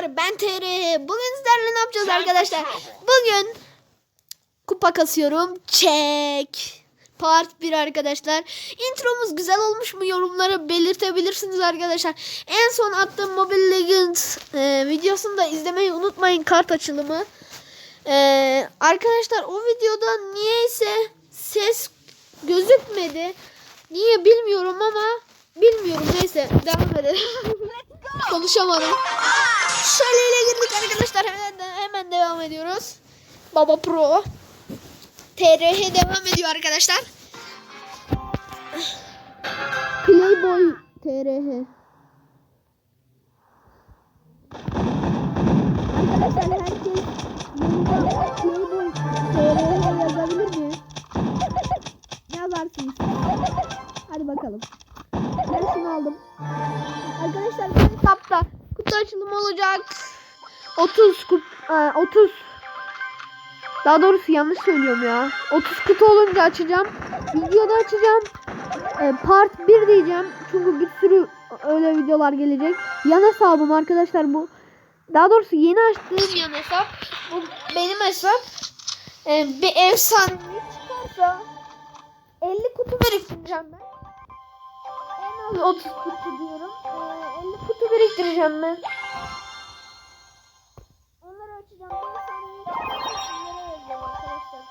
arkadaşlar ben TR. Bugün sizlerle ne yapacağız arkadaşlar? Bugün kupa kasıyorum. Çek. Part 1 arkadaşlar. Intromuz güzel olmuş mu yorumlara belirtebilirsiniz arkadaşlar. En son attığım Mobile Legends e, videosunu da izlemeyi unutmayın kart açılımı. E, arkadaşlar o videoda niyeyse ses gözükmedi. Niye bilmiyorum ama bilmiyorum neyse devam edelim. Konuşamadım. Şöyle girdik arkadaşlar hemen, hemen devam ediyoruz. Baba Pro. TRH devam ediyor arkadaşlar. Playboy TRH. Arkadaşlar herkes Playboy TRH yazabilir mi? Yazarsınız. Hadi bakalım. Ben şunu aldım. Arkadaşlar bu hesapta kutu açılımı olacak. 30 kut, e, 30 daha doğrusu yanlış söylüyorum ya. 30 kutu olunca açacağım. Videoda açacağım. E, part 1 diyeceğim. Çünkü bir sürü öyle videolar gelecek. Yan hesabım arkadaşlar bu. Daha doğrusu yeni açtığım yan hesap. Bu benim hesap. E, bir efsane çıkarsa 50 kutu biriktireceğim ben. Az 30 kutu diyorum. Ee, 50 kutu biriktireceğim ben. Onları açacağım. Ben yazacağım arkadaşlar.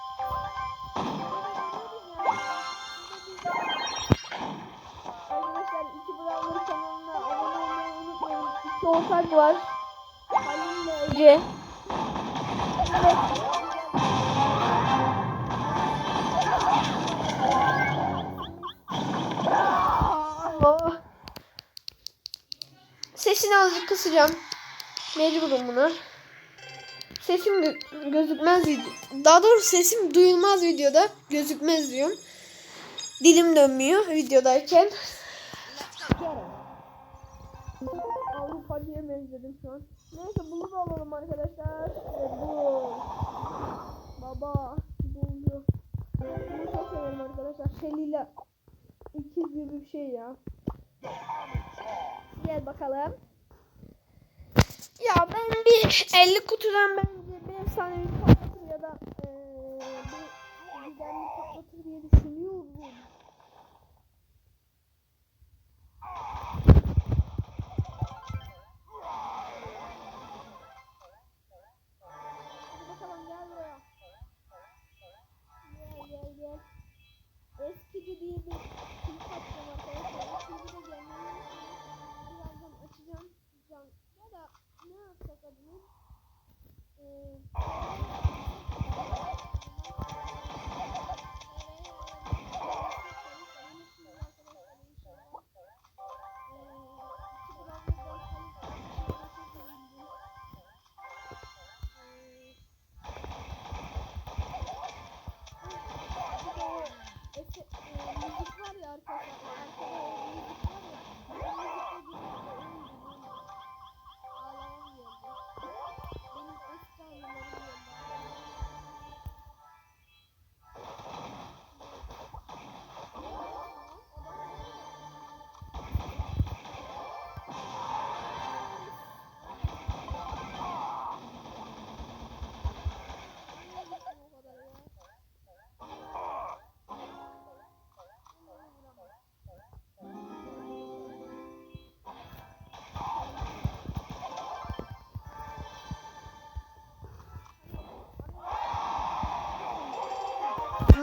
Arkadaşlar iki Brawler kanalına abone olmayı unutmayın. İki ortak var. Halil ile Ece. Evet. Sesini azıcık kısacağım. Mecburum buna. Sesim gö- gözükmez. Daha doğrusu sesim duyulmaz videoda. Gözükmez diyorum. Dilim dönmüyor videodayken. Avrupa'ya benzedim şu an. Neyse bunu da alalım arkadaşlar. Evet, bu. Baba. Buldu. Bunu çok severim arkadaşlar. Shelly ile ikiz gibi bir şey ya. Gel bakalım. Ya ben bir 50 kutudan bence bir efsanevi patlatır ya da eee bir güzellik patlatır diye düşünüyorum. Hadi bakalım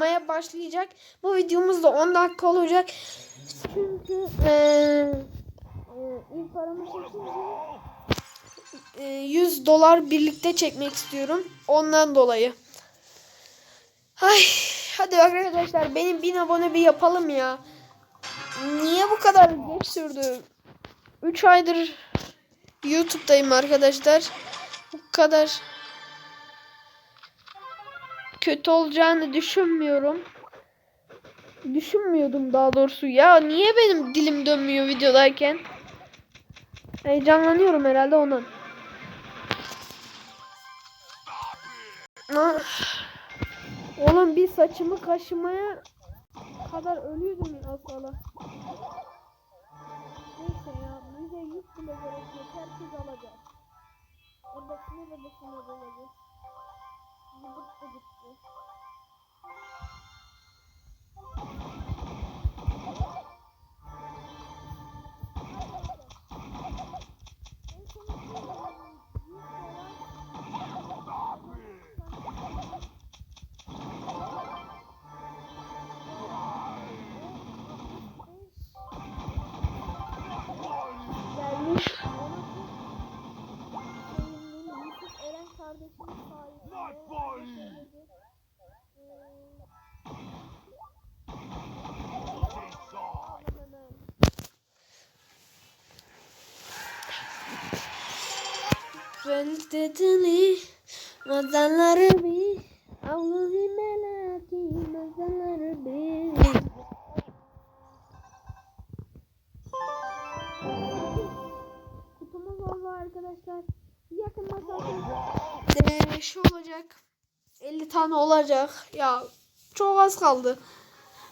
Maya başlayacak. Bu videomuz da 10 dakika olacak. Çünkü eee eee, ilk paramı çekince eee, 100 dolar birlikte çekmek istiyorum. Ondan dolayı. Ay, hadi arkadaşlar benim 1000 abone bir yapalım ya. Niye bu kadar geç sürdü? 3 aydır YouTube'dayım arkadaşlar. Bu kadar kötü olacağını düşünmüyorum. Düşünmüyordum daha doğrusu. Ya niye benim dilim dönmüyor videodayken? Heyecanlanıyorum herhalde ondan. Ah. Oğlum bir saçımı kaşımaya kadar ölüyordum az kala. Neyse ya bize yük bile gerek yok. Herkes alacak. Bebesine bebesine böyle. Zıbıt da gitti. Fentedili Mazanları bir Avluzi melaki Mazanları bir Kutumuz oldu arkadaşlar. Yakın ee, şu olacak. 50 tane olacak. Ya çok az kaldı.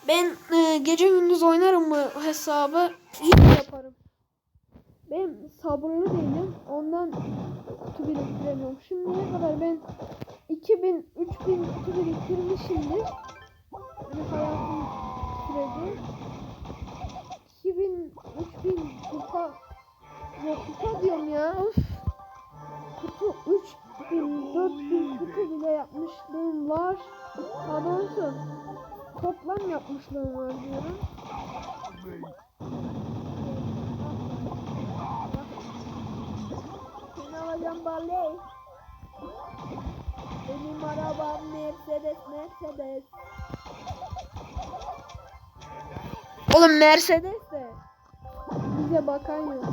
Ben e, gece gündüz oynarım bu hesabı. İyi yaparım. Ben sabırlı değilim. Ondan kutu biriktiremiyorum. Şimdiye kadar ben 2000, 3000 kutu biriktirmişimdir. Yani hayatım süreci. 2000, 3000 kupa Yok kupa diyorum ya. Of. Kutu 3000, 4000 kutu bile yapmışlığım var. Daha toplam yapmışlığım var diyorum. Seni alacağım Barley. Benim arabam Mercedes Mercedes. Oğlum Mercedes de bize bakan yok.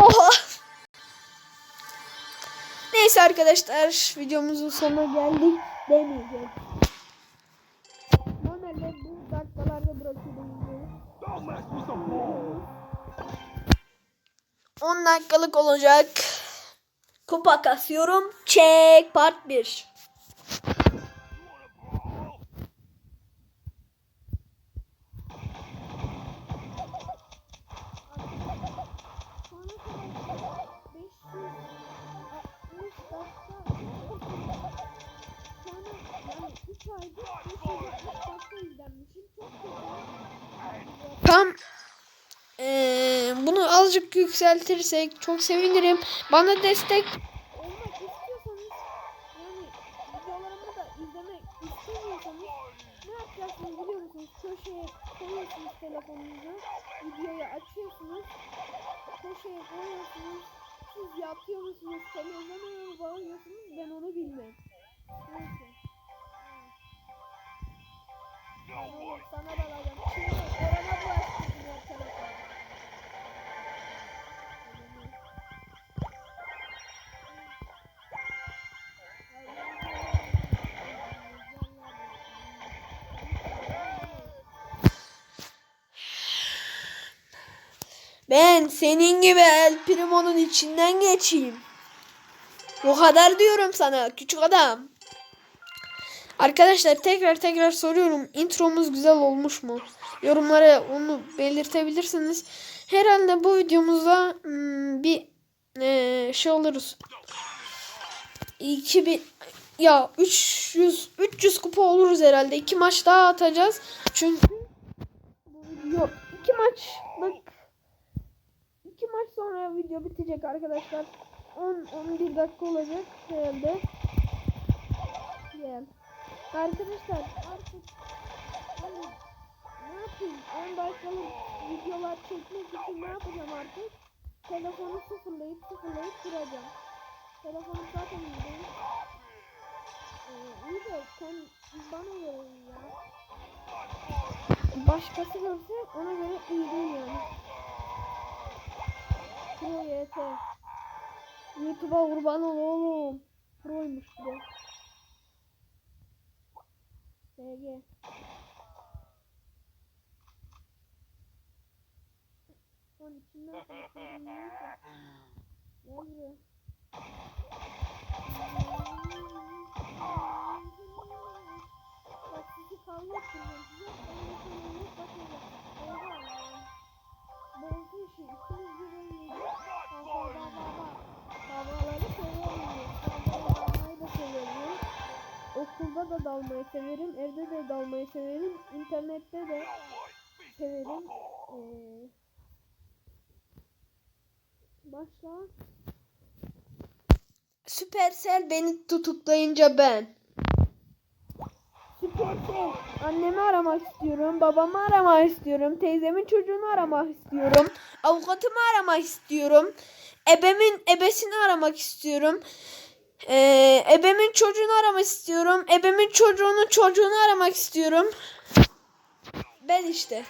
Ah. Neyse arkadaşlar videomuzun sonuna geldik demeyeceğim. 10 dakikalık olacak. Kupa kasıyorum. Çek part 1. Tam bunu azıcık yükseltirsek çok sevinirim. Bana destek olmak istiyorsanız yani videolarımı da izlemek istemiyorsanız ne yapacaksınız biliyor musunuz? Köşeye koyuyorsunuz telefonunuzu. Videoyu açıyorsunuz. Köşeye koyuyorsunuz. Siz yatıyor musunuz? Televizyona mı bağlıyorsunuz? Ben onu bilmem. Neyse. Tamam, sana da alacağım. Şimdi Orhan'a Ben senin gibi El Primo'nun içinden geçeyim. O kadar diyorum sana küçük adam. Arkadaşlar tekrar tekrar soruyorum. Intromuz güzel olmuş mu? Yorumlara onu belirtebilirsiniz. Herhalde bu videomuzda hmm, bir eee, şey oluruz. 2000 ya 300 300 kupa oluruz herhalde. İki maç daha atacağız. Çünkü bu video iki iki maç sonra video bitecek arkadaşlar. 10 11 dakika olacak herhalde. Yeah. Arkadaşlar artık hani ne yapayım 10 dakikalık videolar çekmek için ne yapacağım artık? Telefonu sıfırlayıp sıfırlayıp duracağım. Telefonum zaten iyi. Ee, iyi de sen bana göre ya. Başkası görse ona göre iyi değil yani. Hadi yeter. Youtube'a kurban ol oğlum. Proymuş bu. BG. Onun için ne yapayım? Ne Thank you. De da dalmayı severim. Evde de dalmayı severim. İnternette de severim. Ee, başka? Süpersel beni tutuklayınca ben. Süpersel. Annemi aramak istiyorum. Babamı aramak istiyorum. Teyzemin çocuğunu aramak istiyorum. Avukatımı aramak istiyorum. Ebemin ebesini aramak istiyorum. Ee, ebemin çocuğunu aramak istiyorum. Ebemin çocuğunun çocuğunu aramak istiyorum. Ben işte.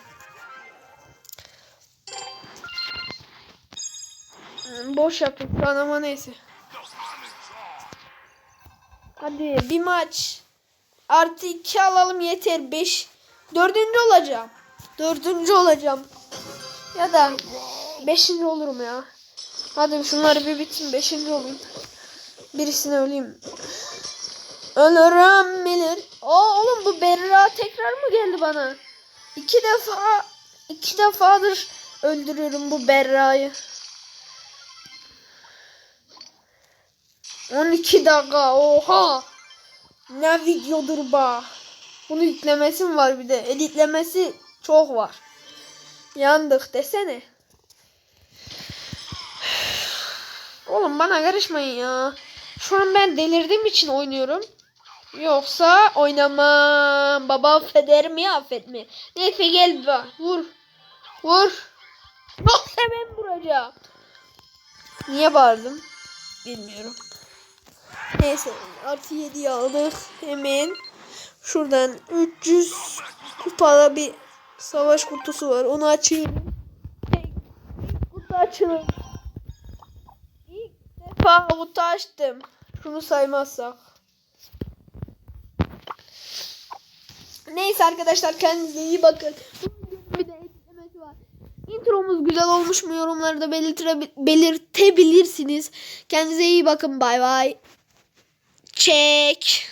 Hmm, Boş yaptım şu an ama neyse. Hadi bir maç. Artı iki alalım yeter. Beş. Dördüncü olacağım. Dördüncü olacağım. Ya da beşinci olurum ya. Hadi şunları bir bitsin. Beşinci olayım. Birisine öleyim. Ölürüm bilir. Aa oğlum bu Berra tekrar mı geldi bana? İki defa iki defadır öldürüyorum bu Berra'yı. 12 dakika oha. Ne videodur ba. Bunu yüklemesi mi var bir de? Editlemesi çok var. Yandık desene. Oğlum bana karışmayın ya. Şu an ben delirdiğim için oynuyorum. Yoksa oynamam. Baba affeder mi affet mi? Neyse gel be. Vur. Vur. Yoksa ben vuracağım. Niye bağırdım? Bilmiyorum. Neyse artı 7'yi aldık. Hemen şuradan 300 kupada bir savaş kutusu var. Onu açayım. Kutu açılır. İlk defa kutu açtım. Şunu saymazsak. Neyse arkadaşlar kendinize iyi bakın. Bir de eklemesi var. Intromuz güzel olmuş mu yorumlarda belirtire- belirtebilirsiniz. Kendinize iyi bakın. Bay bay. Çek.